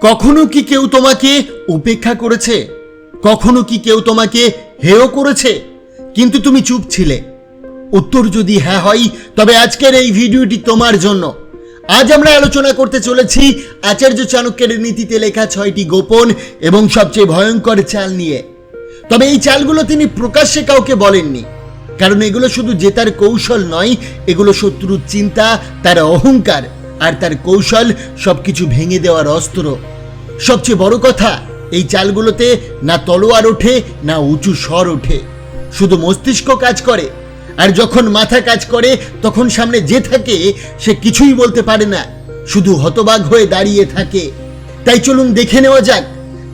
কখনো কি কেউ তোমাকে উপেক্ষা করেছে? কখনো কি কেউ তোমাকে হেয় করেছে? কিন্তু তুমি চুপ ছিলে। উত্তর যদি হ্যাঁ হয়, তবে আজকের এই ভিডিওটি তোমার জন্য। আজ আমরা আলোচনা করতে চলেছি আচার্য চাণক্যের নীতিতে লেখা ছয়টি গোপন এবং সবচেয়ে ভয়ঙ্কর চাল নিয়ে। তবে এই চালগুলো তিনি প্রকাশ্যে কাউকে বলেননি। কারণ এগুলো শুধু জেতার কৌশল নয়, এগুলো শত্রুর চিন্তা, তার অহংকার। আর তার কৌশল সবকিছু ভেঙে দেওয়ার অস্ত্র। সবচেয়ে বড় কথা, এই চালগুলোতে না তলোয়ার ওঠে, না উঁচু স্বর ওঠে। শুধু মস্তিষ্ক কাজ করে, আর যখন মাথা কাজ করে, তখন সামনে যে থাকে, সে কিছুই বলতে পারে না। শুধু হতবাক হয়ে দাঁড়িয়ে থাকে। তাই চলুন দেখে নেওয়া যাক,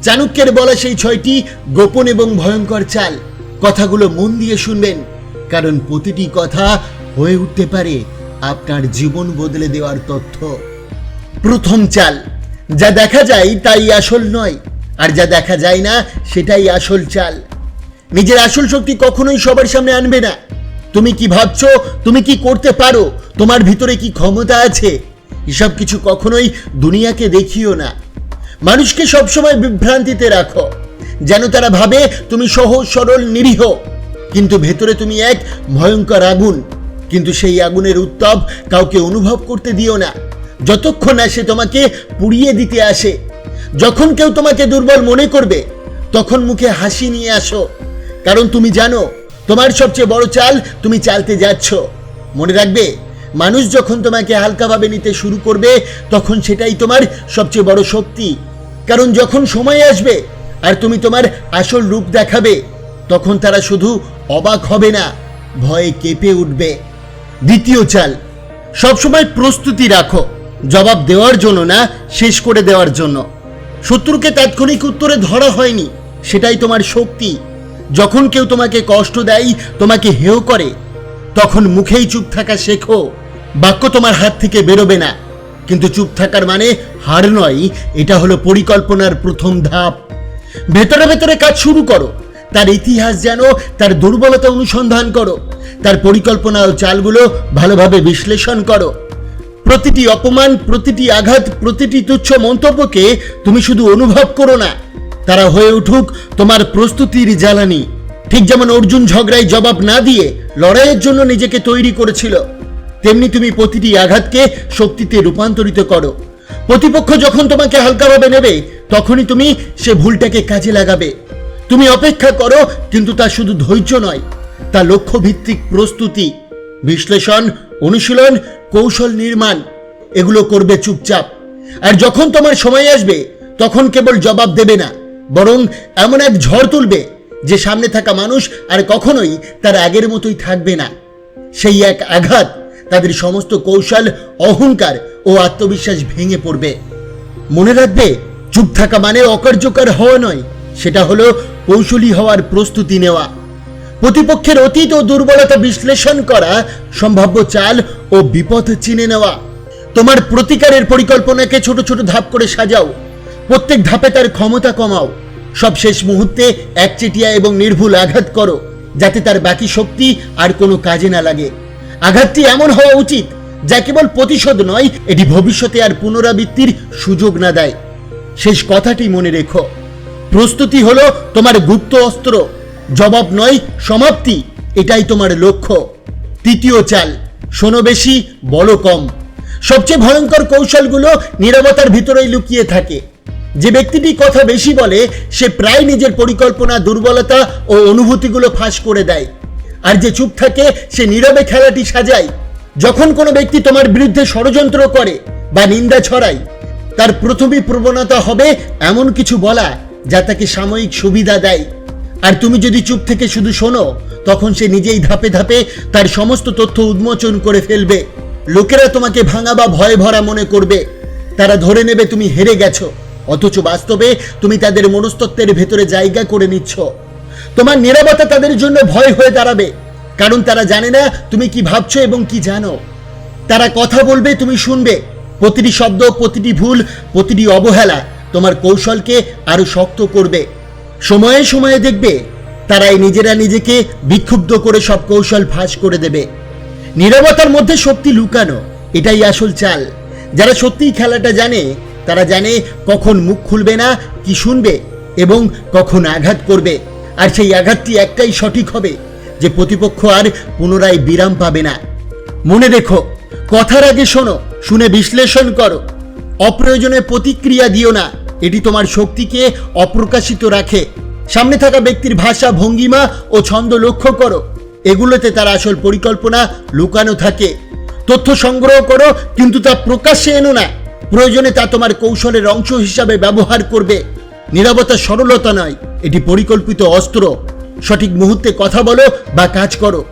চাণক্যের বলা সেই ছয়টি গোপন এবং ভয়ঙ্কর চাল। কথাগুলো মন দিয়ে শুনবেন, কারণ প্রতিটি কথা হয়ে উঠতে পারে। আপনার জীবন বদলে দেওয়ার তথ্য। প্রথম চাল, যা দেখা যায় তাই আসল নয়, আর যা দেখা যায় না সেটাই আসল চাল। নিজের আসল শক্তি কখনোই সবার সামনে আনবে না। তুমি কি ভাবছ, তুমি কি করতে পারো, তোমার ভিতরে কি ক্ষমতা আছে? এসব কিছু কখনোই দুনিয়াকে দেখিও না। মানুষকে সবসময় বিভ্রান্তিতে রাখো, যেন তারা ভাবে তুমি সহজ, সরল, নিরীহ। কিন্তু ভেতরে তুমি এক ভয়ঙ্কর আগুন। কিন্তু সেই আগুনের উত্তাপ কাউকে অনুভব করতে দিও না। যতক্ষণ না সে তোমাকে পুড়িয়ে দিতে আসে, যখন কেউ তোমাকে দুর্বল মনে করবে, তখন মুখে হাসি নিয়ে আসো। কারণ তুমি জানো, তোমার সবচেয়ে বড় চাল তুমি চালতে যাচ্ছ। মনে রাখবে, মানুষ যখন তোমাকে হালকাভাবে নিতে শুরু করবে, তখন সেটাই তোমার সবচেয়ে বড় শক্তি। কারণ যখন সময় আসবে আর তুমি তোমার আসল রূপ দেখাবে, তখন তারা শুধু অবাক হবে না, ভয়ে কেঁপে উঠবে। দ্বিতীয় চাল। সবসময় প্রস্তুতি রাখো। জবাব দেওয়ার জন্য না, শেষ করে দেওয়ার জন্য। শত্রুকে তাৎক্ষণিক উত্তরে ধরা হয়নি, সেটাই তোমার শক্তি। যখন কেউ তোমাকে কষ্ট দেয়, তোমাকে হেয় করে, তখন মুখেই চুপ থাকা শেখো। বাক্য তোমার হাত থেকে বেরোবে না। কিন্তু চুপ থাকার মানে হার নয়, এটা হলো পরিকল্পনার প্রথম ধাপ। ভেতরে ভেতরে কাজ শুরু করো। তার ইতিহাস জানো, তার দুর্বলতা অনুসন্ধান করো। তার পরিকল্পনা ও চালগুলো ভালোভাবে বিশ্লেষণ করো। প্রতিটি অপমান, প্রতিটি আঘাত, প্রতিটি তুচ্ছ মন্তব্যকে তুমি শুধু অনুভব করো না, তারা হয়ে উঠুক তোমার প্রস্তুতির জ্বালানি। ঠিক যেমন অর্জুন ঝগড়ায় জবাব না দিয়ে লড়াইয়ের জন্য নিজেকে তৈরি করেছিল, তেমনি তুমি প্রতিটি আঘাতকে শক্তিতে রূপান্তরিত করো। প্রতিপক্ষ যখন তোমাকে হালকাভাবে নেবে, তখনই তুমি সে ভুলটাকে কাজে লাগাবে। তুমি অপেক্ষা করো, কিন্তু তা শুধু ধৈর্য নয় তা লক্ষ্যভিত্তিক প্রস্তুতি, বিশ্লেষণ, অনুশীলন, কৌশল নির্মাণ, এগুলো করবে চুপচাপ। আর যখন তোমার সময় আসবে, তখন কেবল জবাব দেবে না, বরং এমন এক ঝড় তুলবে যে সামনে থাকা মানুষ আর কখনোই তার আগের মতোই থাকবে না। সেই এক আঘাত তাদের সমস্ত কৌশল, অহংকার ও আত্মবিশ্বাস ভেঙে পড়বে। মনে রাখবে, চুপ থাকা মানে অকার্যকর হওয়া নয়, সেটা হলো কৌশলী হওয়ার প্রস্তুতি নেওয়া। প্রতিপক্ষের অতীত ও দুর্বলতা বিশ্লেষণ করা সম্ভাব্য চাল ও বিপদ চিনে নেওয়া। তোমার প্রতিকারের পরিকল্পনাকে ছোট ছোট ধাপ করে সাজাও। প্রত্যেক ধাপে তার ক্ষমতা কমাও। সব শেষ মুহূর্তে একচেটিয়া এবং নির্ভুল আঘাত করো, যাতে তার বাকি শক্তি আর কোনো কাজে না লাগে। আঘাতটি এমন হওয়া উচিত, যা কেবল প্রতিশোধ নয়, এটি ভবিষ্যতে আর পুনরাবৃত্তির সুযোগ না দেয়। শেষ কথাটি মনে রেখো। প্রস্তুতি হলো তোমার গুপ্ত অস্ত্র। জবাব নয়, সমাপ্তি। এটাই তোমার লক্ষ্য। তৃতীয় চাল, শোনো বেশি, বলো কম। সবচেয়ে ভয়ঙ্কর কৌশলগুলো নীরবতার ভিতরেই লুকিয়ে থাকে। যে ব্যক্তিটি কথা বেশি বলে, সে প্রায় নিজের পরিকল্পনা, দুর্বলতা ও অনুভূতিগুলো ফাঁস করে দেয়। আর যে চুপ থাকে, সে নীরবে খেলাটি সাজায়। যখন কোনো ব্যক্তি তোমার বিরুদ্ধে ষড়যন্ত্র করে বা নিন্দা ছড়ায়, তার প্রথমই প্রবণতা হবে এমন কিছু বলা যা তাকে সাময়িক সুবিধা দেয়। আর তুমি যদি চুপ থেকে শুধু শোনো, তখন সে নিজেই ধাপে ধাপে তার সমস্ত তথ্য উন্মোচন করে ফেলবে। লোকেরা তোমাকে ভাঙা বা ভয় ভরা মনে করবে। তারা ধরে নেবে তুমি হেরে গেছো, অথচ বাস্তবে তুমি তাদের মনস্তত্ত্বের ভেতরে জায়গা করে নিচ্ছ। তোমার নিরাপত্তা তাদের জন্য ভয় হয়ে দাঁড়াবে, কারণ তারা জানে না তুমি কি ভাবছ এবং কি জানো। তারা কথা বলবে, তুমি শুনবে। প্রতিটি শব্দ, প্রতিটি ভুল, প্রতিটি অবহেলা তোমার কৌশলকে আরও শক্ত করবে। সময়ে সময়ে দেখবে তারাই নিজেরা নিজেকে বিক্ষুব্ধ করে সব কৌশল ফাঁস করে দেবে। নীরবতার মধ্যে শক্তি লুকানো, এটাই আসল চাল। যারা সত্যিই খেলাটা জানে, তারা জানে কখন মুখ খুলবে না, কি শুনবে এবং কখন আঘাত করবে। আর সেই আঘাতটি একটাই সঠিক হবে যে প্রতিপক্ষ আর পুনরায় বিরাম পাবে না। মনে রেখো, কথার আগে শোনো, শুনে বিশ্লেষণ করো। অপ্রয়োজনে প্রতিক্রিয়া দিও না। এটি তোমার শক্তিকে অপ্রকাশিত রাখে। সামনে থাকা ব্যক্তির ভাষা ভঙ্গিমা ও ছন্দ লক্ষ্য করো। এগুলোতে তার আসল পরিকল্পনা লুকানো থাকে। তথ্য সংগ্রহ করো, কিন্তু তা প্রকাশ্যে এনো না। প্রয়োজনে তা তোমার কৌশলের অংশ হিসাবে ব্যবহার করবে। নিরাপত্তা সরলতা নয়, এটি পরিকল্পিত অস্ত্র। সঠিক মুহূর্তে কথা বলো বা কাজ করো।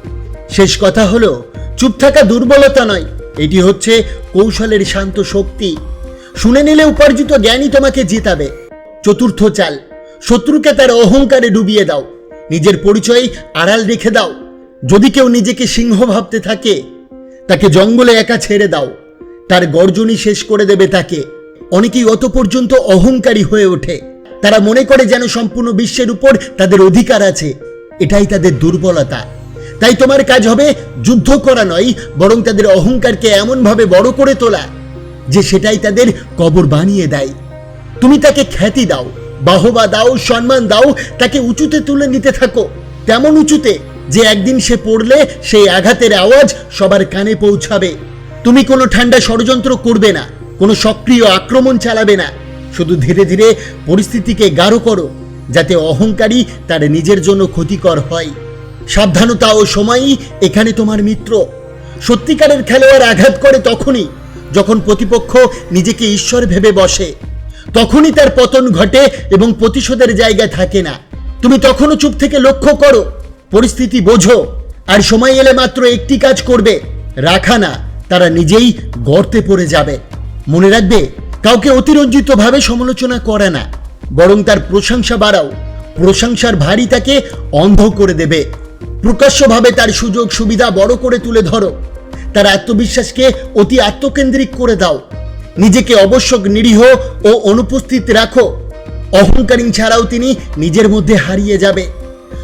শেষ কথা হলো, চুপ থাকা দুর্বলতা নয়, এটি হচ্ছে কৌশলের শান্ত শক্তি। শুনে নিলে উপার্জিত জ্ঞানই তোমাকে জিতাবে। চতুর্থ চাল, শত্রুকে তার অহংকারে ডুবিয়ে দাও। নিজের পরিচয় আড়াল রেখে দাও। যদি কেউ নিজেকে সিংহ ভাবতে থাকে, তাকে জঙ্গলে একা ছেড়ে দাও। তার গর্জনই শেষ করে দেবে তাকে। অনেকেই অত পর্যন্ত অহংকারী হয়ে ওঠে। তারা মনে করে যেন সম্পূর্ণ বিশ্বের উপর তাদের অধিকার আছে। এটাই তাদের দুর্বলতা। তাই তোমার কাজ হবে যুদ্ধ করা নয়, বরং তাদের অহংকারকে এমনভাবে বড় করে তোলা। যে সেটাই তাদের কবর বানিয়ে দেয়। তুমি তাকে খ্যাতি দাও, বাহবা দাও, সম্মান দাও, তাকে উঁচুতে তুলে নিতে থাকো। তেমন উঁচুতে যে একদিন সে পড়লে সেই আঘাতের আওয়াজ সবার কানে পৌঁছাবে। তুমি কোনো ঠান্ডা ষড়যন্ত্র করবে না, কোনো সক্রিয় আক্রমণ চালাবে না। শুধু ধীরে ধীরে পরিস্থিতিকে গাঢ় করো, যাতে অহংকারী তার নিজের জন্য ক্ষতিকর হয়। সাবধানতা ও সময়ই এখানে তোমার মিত্র। সত্যিকারের খেলোয়াড় আঘাত করে তখনই যখন প্রতিপক্ষ নিজেকে ঈশ্বর ভেবে বসে, তখনই তার পতন ঘটে এবং প্রতিশোধের জায়গা থাকে না। তুমি তখনও চুপ থেকে লক্ষ্য করো, পরিস্থিতি বোঝো, আর সময় এলে মাত্র একটি কাজ করবে, রাখা না, তারা নিজেই গর্তে পড়ে যাবে। মনে রাখবে, কাউকে অতিরঞ্জিতভাবে সমালোচনা করে না, বরং তার প্রশংসা বাড়াও, প্রশংসার ভারী তাকে অন্ধ করে দেবে। প্রকাশ্যভাবে তার সুযোগ সুবিধা বড় করে তুলে ধরো। তার আত্মবিশ্বাসকে অতি আত্মকেন্দ্রিক করে দাও। নিজেকে অবশ্যক নিরীহ ও অনুপস্থিত রাখো। অহংকারী ছাড়াও তিনি নিজের মধ্যে হারিয়ে যাবে।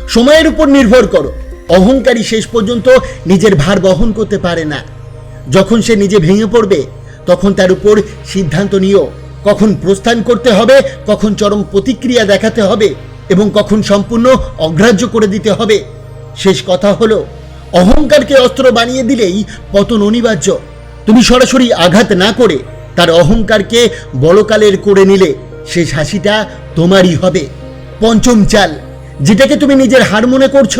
সময়ের উপর নির্ভর করো। অহংকারী শেষ পর্যন্ত নিজের ভার বহন করতে পারে না। যখন সে নিজে ভেঙে পড়বে, তখন তার উপর সিদ্ধান্ত নিও। কখন প্রস্থান করতে হবে, কখন চরম প্রতিক্রিয়া দেখাতে হবে এবং কখন সম্পূর্ণ অগ্রাহ্য করে দিতে হবে। শেষ কথা হলো অহংকারকে অস্ত্র বানিয়ে দিলেই পতন অনিবার্য। তুমি সরাসরি আঘাত না করে তার অহংকারকে বলকালের করে নিলে, শেষ হাসিটা তোমারই হবে। পঞ্চম চাল, যেটাকে তুমি নিজের হার মনে করছ,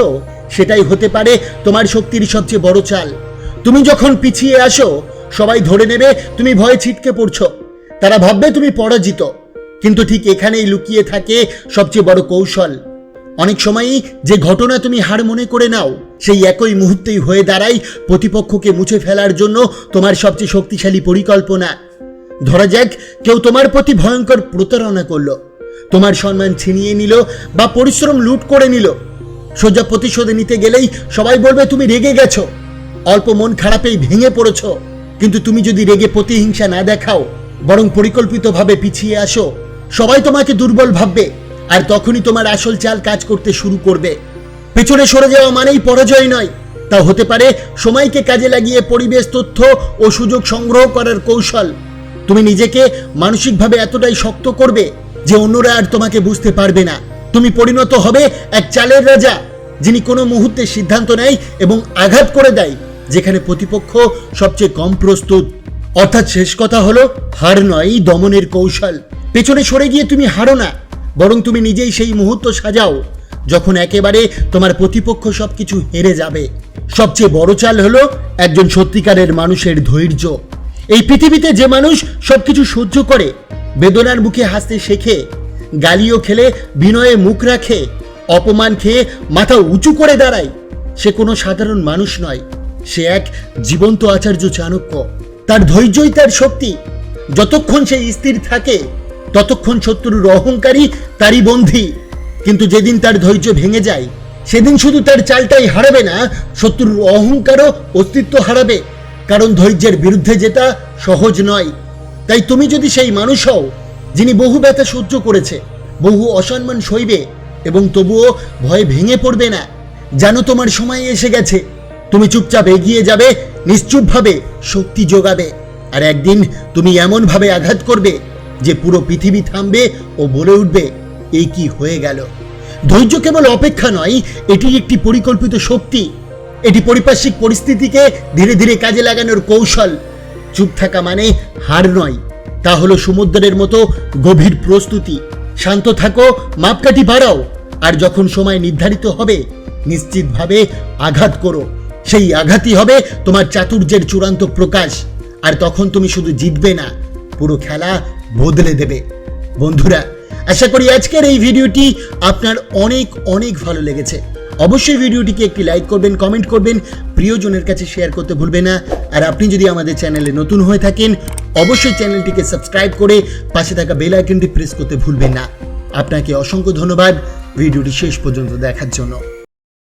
সেটাই হতে পারে তোমার শক্তির সবচেয়ে বড় চাল। তুমি যখন পিছিয়ে আসো, সবাই ধরে নেবে তুমি ভয়ে ছিটকে পড়ছো। তারা ভাববে তুমি পরাজিত, কিন্তু ঠিক এখানেই লুকিয়ে থাকে সবচেয়ে বড় কৌশল। অনেক সময়ই যে ঘটনা তুমি হার মনে করে নাও, সেই একই মুহূর্তেই হয়ে দাঁড়ায় প্রতিপক্ষকে মুছে ফেলার জন্য তোমার সবচেয়ে শক্তিশালী পরিকল্পনা। ধরা যাক, কেউ তোমার প্রতি ভয়ঙ্কর প্রতারণা করল। তোমার সম্মান ছিনিয়ে নিল বা পরিশ্রম লুট করে নিল। সোজা প্রতিশোধ নিতে গেলেই সবাই বলবে, তুমি রেগে গেছো। অল্প মন খারাপেই ভেঙে পড়েছ। কিন্তু তুমি যদি রেগে প্রতিহিংসা না দেখাও, বরং পরিকল্পিতভাবে পিছিয়ে আসো, সবাই তোমাকে দুর্বল ভাববে। আর তখনই তোমার আসল চাল কাজ করতে শুরু করবে। পেছনে সরে যাওয়া মানেই পরাজয় নয়। তা হতে পারে সময়কে কাজে লাগিয়ে পরিবেশ তথ্য ও সুযোগ সংগ্রহ করার কৌশল। তুমি নিজেকে মানসিকভাবে এতটাই শক্ত করবে যে অন্যরা আর তোমাকে বুঝতে পারবে না। তুমি পরিণত হবে এক চালের রাজা, যিনি কোনো মুহূর্তে সিদ্ধান্ত নেয় এবং আঘাত করে দেয়, যেখানে প্রতিপক্ষ সবচেয়ে কম প্রস্তুত। অর্থাৎ শেষ কথা হলো, হার নয় দমনের কৌশল। পেছনে সরে গিয়ে তুমি হারো না। বরং তুমি নিজেই সেই মুহূর্ত সাজাও যখন একেবারে তোমার প্রতিপক্ষ সবকিছু হেরে যাবে। সবচেয়ে বড় চাল হলো একজন সত্যিকারের মানুষের ধৈর্য। এই পৃথিবীতে যে মানুষ সবকিছু সহ্য করে, বেদনার মুখে হাসতে শেখে, গালিও খেলে, বিনয়ে মুখ রাখে, অপমান খেয়ে মাথা উঁচু করে দাঁড়ায়, সে কোনো সাধারণ মানুষ নয়। সে এক জীবন্ত আচার্য চাণক্য। তার ধৈর্যই তার শক্তি। যতক্ষণ সে স্থির থাকে ততক্ষণ শত্রুর অহংকারী তারই বন্ধী। কিন্তু যেদিন তার ধৈর্য ভেঙে যায়, সেদিন শুধু তার চালটাই হারাবে না, শত্রুর অহংকারও অস্তিত্ব হারাবে। কারণ ধৈর্যের বিরুদ্ধে যেটা সহজ নয়। তাই তুমি যদি সেই মানুষ হও, যিনি বহু ব্যথা সহ্য করেছে, বহু অসম্মান সইবে, এবং তবুও ভয় ভেঙে পড়বে না জানো তোমার সময় এসে গেছে। তুমি চুপচাপ এগিয়ে যাবে, নিশ্চুপভাবে শক্তি যোগাবে, আর একদিন তুমি এমনভাবে আঘাত করবে যে পুরো পৃথিবী থামবে ও বলে উঠবে এই কি হয়ে গেল? ধৈর্য কেবল অপেক্ষা নয়, এটি একটি পরিকল্পিত শক্তি। এটি পরিপার্শ্বিক পরিস্থিতিকে ধীরে ধীরে কাজে লাগানোর কৌশল। চুপ থাকা মানে হার নয়, তা হলো সমুদ্রের মতো গভীর প্রস্তুতি। শান্ত থাকো, মাপকাঠি বাড়াও, আর যখন সময় নির্ধারিত হবে, নিশ্চিতভাবে আঘাত করো। সেই আঘাতই হবে তোমার চাতুর্যের চূড়ান্ত প্রকাশ, আর তখন তুমি শুধু জিতবে না, পুরো খেলা বদলে দেবে। বন্ধুরা, আশা করি আজকের এই ভিডিওটি আপনার অনেক অনেক ভালো লেগেছে। অবশ্যই ভিডিওটিকে একটি লাইক করবেন কমেন্ট করবেন, প্রিয়জনের কাছে শেয়ার করতে ভুলবেন না। আর আপনি যদি আমাদের চ্যানেলে নতুন হয়ে থাকেন, অবশ্যই চ্যানেলটিকে সাবস্ক্রাইব করে পাশে থাকা বেল আইকনটি প্রেস করতে ভুলবেন না। আপনাকে অসংখ্য ধন্যবাদ ভিডিওটি শেষ পর্যন্ত দেখার জন্য।